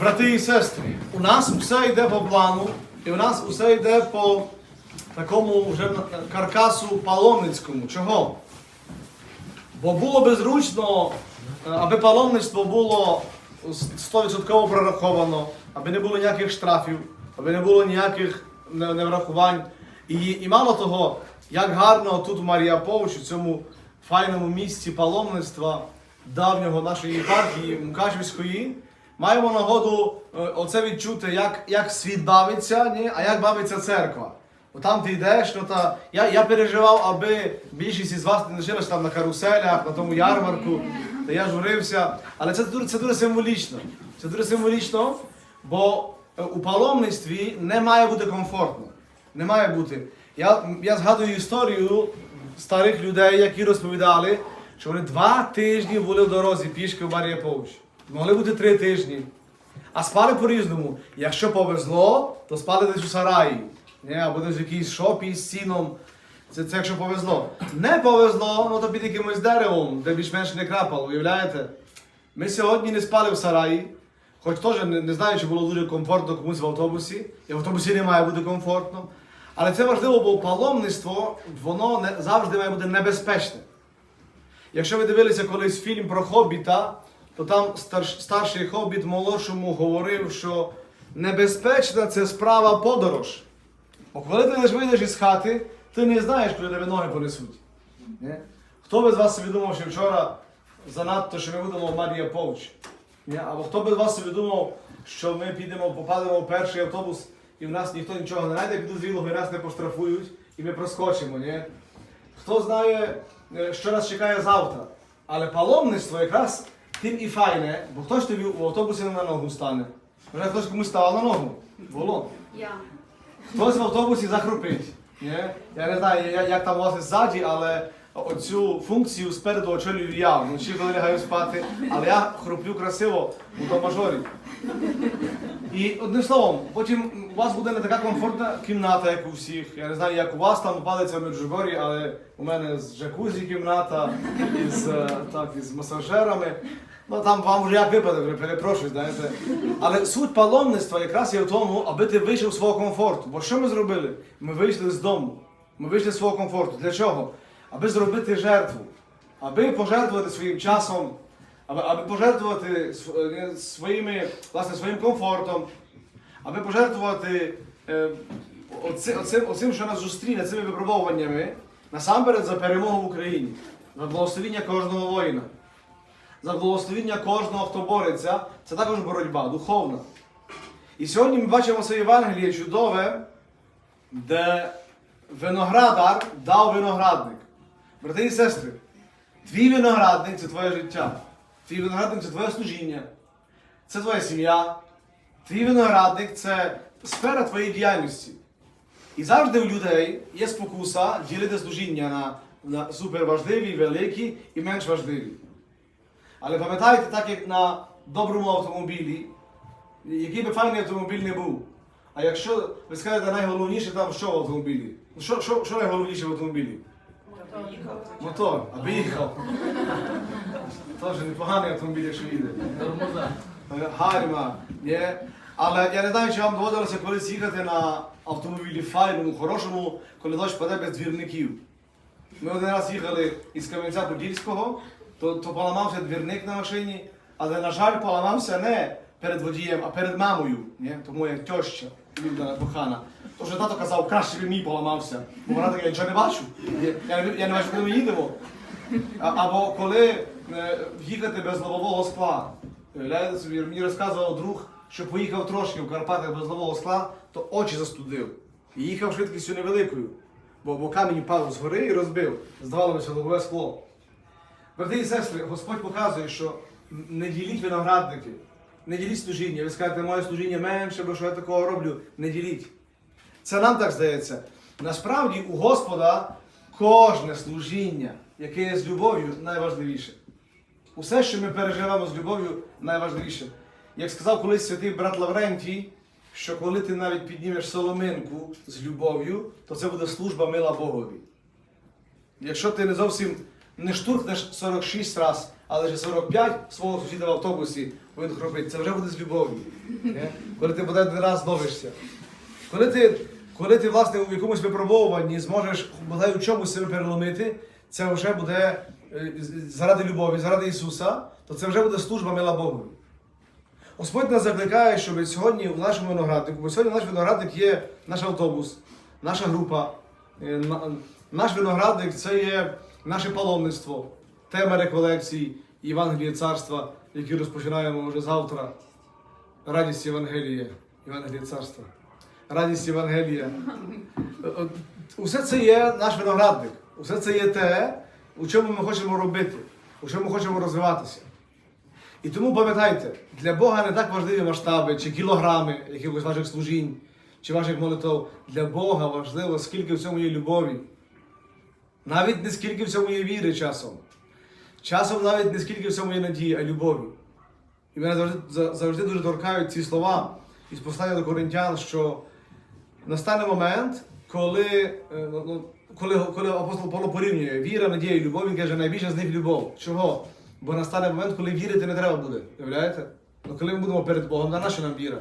Брати і сестри, у нас усе йде по плану, і у нас усе йде по такому вже каркасу паломницькому. Чого? Бо було би зручно, е, аби паломництво було 100% прораховано, аби не було ніяких штрафів, аби не було ніяких неврахувань. І, і мало того, як гарно тут в Маріапович, у цьому файному місці паломництва давнього нашої єпархії Мукачівської, маємо нагоду е, оце відчути, як, як світ бавиться, ні? а як бавиться церква. Бо там ти йдеш, ну та я, я переживав, аби більшість із вас не лишилась там на каруселях, на тому ярмарку, та я журився. Але це дуже, це дуже символічно. Це дуже символічно, бо е, у паломництві не має бути комфортно. Не має бути. Я, я згадую історію старих людей, які розповідали, що вони два тижні були в дорозі пішки в Марія Повч. Могли бути три тижні. А спали по-різному. Якщо повезло, то спали десь у сараї. Ні, або десь в якійсь шопі з сіном. Це, це якщо повезло. Не повезло, ну то під якимось деревом, де більш-менш не крапало, уявляєте? Ми сьогодні не спали в сараї, хоч теж не, не знаю, чи було дуже комфортно комусь в автобусі. І в автобусі не має бути комфортно. Але це важливо, бо паломництво, воно не, завжди має бути небезпечне. Якщо ви дивилися колись фільм про Хобіта, то там старший хобіт молодшому говорив, що небезпечна це справа подорож. Бо коли ти лише вийдеш із хати, ти не знаєш, куди тебе ноги понесуть. Хто би з вас собі думав, що вчора занадто, що ми будемо в Марія Повч? Або хто би з вас собі думав, що ми підемо, попадемо в перший автобус і в нас ніхто нічого не знайде, підозрілого і нас не поштрафують, і ми проскочимо. Ні? Хто знає, е, що нас чекає завтра. Але паломництво якраз тим і файне, бо хтось тобі у автобусі не на ногу стане. Вже хтось комусь став на ногу. Було. Я. Хтось в автобусі захрупить. Ні? Я не знаю, я- як там у вас ззаді, але оцю функцію спереду очолюю я. Вночі, коли лягаю спати, але я хруплю красиво у до мажорі. І одним словом, потім у вас буде не така комфортна кімната, як у всіх. Я не знаю, як у вас там палиться в Меджугорі, але у мене з джакузі кімната, із, е, так, із масажерами. Ну там вам вже як випаде, перепрошую, знаєте. Але суть паломництва якраз є в тому, аби ти вийшов з свого комфорту. Бо що ми зробили? Ми вийшли з дому. Ми вийшли з свого комфорту. Для чого? Аби зробити жертву, аби пожертвувати своїм часом, аби, аби пожертвувати е, своїми, власне, своїм комфортом, аби пожертвувати е, оци- оцим, оцим, що нас зустріне, цими випробовуваннями, насамперед за перемогу в Україні, за благословіння кожного воїна за благословіння кожного, хто бореться, це також боротьба духовна. І сьогодні ми бачимо це Євангеліє чудове, де виноградар дав виноградник. Брати і сестри, твій виноградник це твоє життя. Твій виноградник це твоє служіння, це твоя сім'я. Твій виноградник це сфера твоєї діяльності. І завжди у людей є спокуса ділити служіння на, на суперважливі, великі і менш важливі. Але пам'ятайте, так як на доброму автомобілі, який би файний автомобіль не був. А якщо ви скажете найголовніше там що в автомобілі? Що, що, що найголовніше в автомобілі? Мотор, аби їхав. Теж непоганий автомобіль, якщо їде. Гальма. Але я не знаю, чи вам доводилося колись їхати на автомобілі файному, хорошому, коли дощ паде без двірників. Ми один раз їхали із Кам'янця-Подільського, то, то поламався двірник на машині, але, на жаль, поламався не перед водієм, а перед мамою, ні? тому як тьоща, Люда кохана. То вже тато казав, краще би мій поламався, бо вона така, я нічого не бачу. Я, я, не- бачу, куди ми їдемо. А, або коли е, їхати без лобового скла. Уявляєте собі, мені розказував друг, що поїхав трошки в Карпатах без лобового скла, то очі застудив. І їхав швидкістю невеликою, бо, бо камінь впав згори і розбив. Здавалося, лобове скло. Брати і сестри, Господь показує, що не діліть виноградники, не діліть служіння. Ви скажете, моє служіння менше, бо що я такого роблю. Не діліть. Це нам так здається. Насправді у Господа кожне служіння, яке є з любов'ю, найважливіше. Усе, що ми переживаємо з любов'ю, найважливіше. Як сказав колись святий брат Лаврентій, що коли ти навіть піднімеш соломинку з любов'ю, то це буде служба мила Богові. Якщо ти не зовсім не штурхнеш 46 раз, але вже 45 свого сусіда в автобусі він хропить. Це вже буде з любов'ю. Коли ти буде один раз зновишся. Коли ти, коли ти власне у якомусь випробовуванні зможеш у чомусь себе переломити, це вже буде е, заради любові, заради Ісуса, то це вже буде служба мила Богу. Господь нас закликає, щоб сьогодні у нашому винограднику, бо сьогодні наш виноградник є наш автобус, наша група. Е, Наш виноградник це є наше паломництво, тема реколекцій Євангелія Царства, які розпочинаємо вже завтра. Радість Євангелія, Євангелія Царства. Радість Євангелія. Усе це є наш виноградник. Усе це є те, у чому ми хочемо робити, у чому ми хочемо розвиватися. І тому пам'ятайте, для Бога не так важливі масштаби чи кілограми якихось ваших служінь, чи ваших молитв. Для Бога важливо, скільки в цьому є любові. Навіть не скільки в цьому є віри часом. Часом навіть не скільки в цьому є надії, а любові. І мене завжди, завжди дуже торкають ці слова із послання до Коринтян, що настане момент, коли, е, ну, ну, коли, коли апостол Павло порівнює віра, надія і любов, він каже, найбільше з них любов. Чого? Бо настане момент, коли вірити не треба буде. Уявляєте? Ну коли ми будемо перед Богом, на наша нам віра?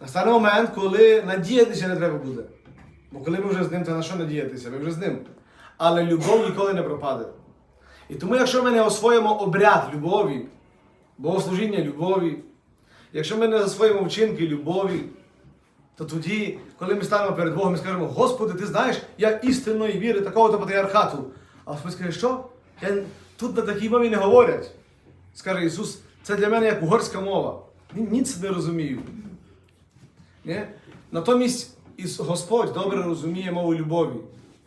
Настане момент, коли надіятися не треба буде. Бо коли ми вже з ним, то на що надіятися? Ми вже з ним. Але любов ніколи не пропаде. І тому, якщо ми не освоїмо обряд любові, богослужіння любові, якщо ми не засвоїмо вчинки любові, то тоді, коли ми станемо перед Богом і скажемо, Господи, ти знаєш, я істинної віри такого-то патріархату. А Господь скаже, що? Я... Тут на такій мові не говорять. Скаже Ісус, це для мене як угорська мова. Ні- Ніц не розумію. Ні? Натомість Іс- Господь добре розуміє мову любові.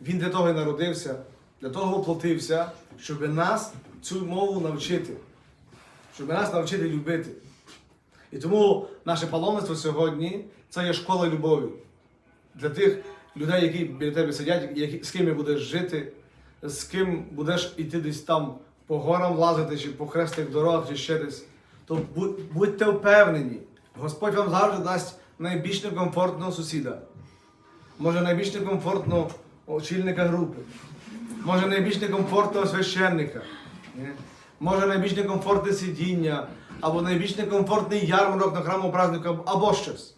Він для того і народився, для того воплотився, щоб нас цю мову навчити, щоб нас навчити любити. І тому наше паломництво сьогодні це є школа любові. Для тих людей, які біля тебе сидять, які, з ким будеш жити, з ким будеш іти десь там по горам лазити, чи по хрестних дорогах, чи ще десь. То будь- будьте впевнені, Господь вам завжди дасть найбільш некомфортного сусіда. Може найбільш некомфортного очільника групи. Може найбільш некомфортного священника. Може найбільш некомфортне сидіння, або найбільш некомфортний ярмарок на храмовому празднику, або щось.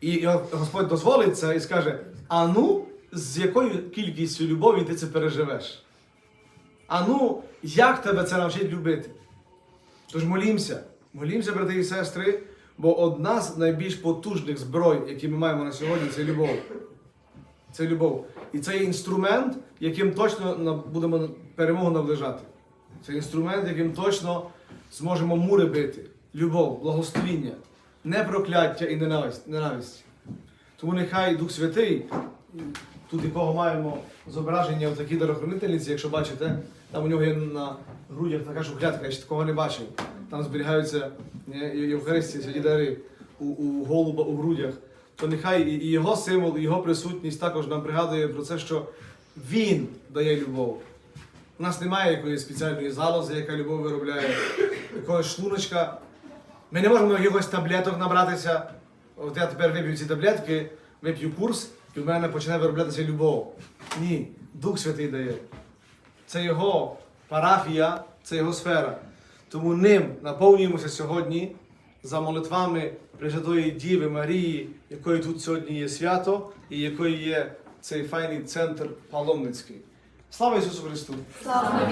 І Господь дозволить це і скаже: а ну, з якою кількістю любові ти це переживеш? А ну, як тебе це навчить любити? Тож молімося, молімося, брати і сестри, бо одна з найбільш потужних зброй, які ми маємо на сьогодні, це любов. Це любов. І це є інструмент, яким точно будемо перемогу наближати. Це інструмент, яким точно зможемо мури бити. Любов, благословіння, не прокляття і ненависть. Тому нехай Дух Святий, тут якого маємо зображення в такій дарохранительниці, якщо бачите, там у нього є на грудях така шухлядка, я ще такого не бачив. Там зберігаються е, Євхаристії, святі дари у, у голуба у грудях. То нехай і його символ, і його присутність також нам пригадує про це, що він дає любов. У нас немає якоїсь спеціальної залози, яка любов виробляє, якогось шлуночка. Ми не можемо якихось таблеток набратися. От я тепер вип'ю ці таблетки, вип'ю курс, і в мене почне вироблятися любов. Ні, Дух Святий дає. Це його парафія, це його сфера. Тому ним наповнюємося сьогодні за молитвами Пресвятої Діви Марії, якої тут сьогодні є свято, і якої є цей файний центр паломницький. Слава Ісусу Христу! Слава!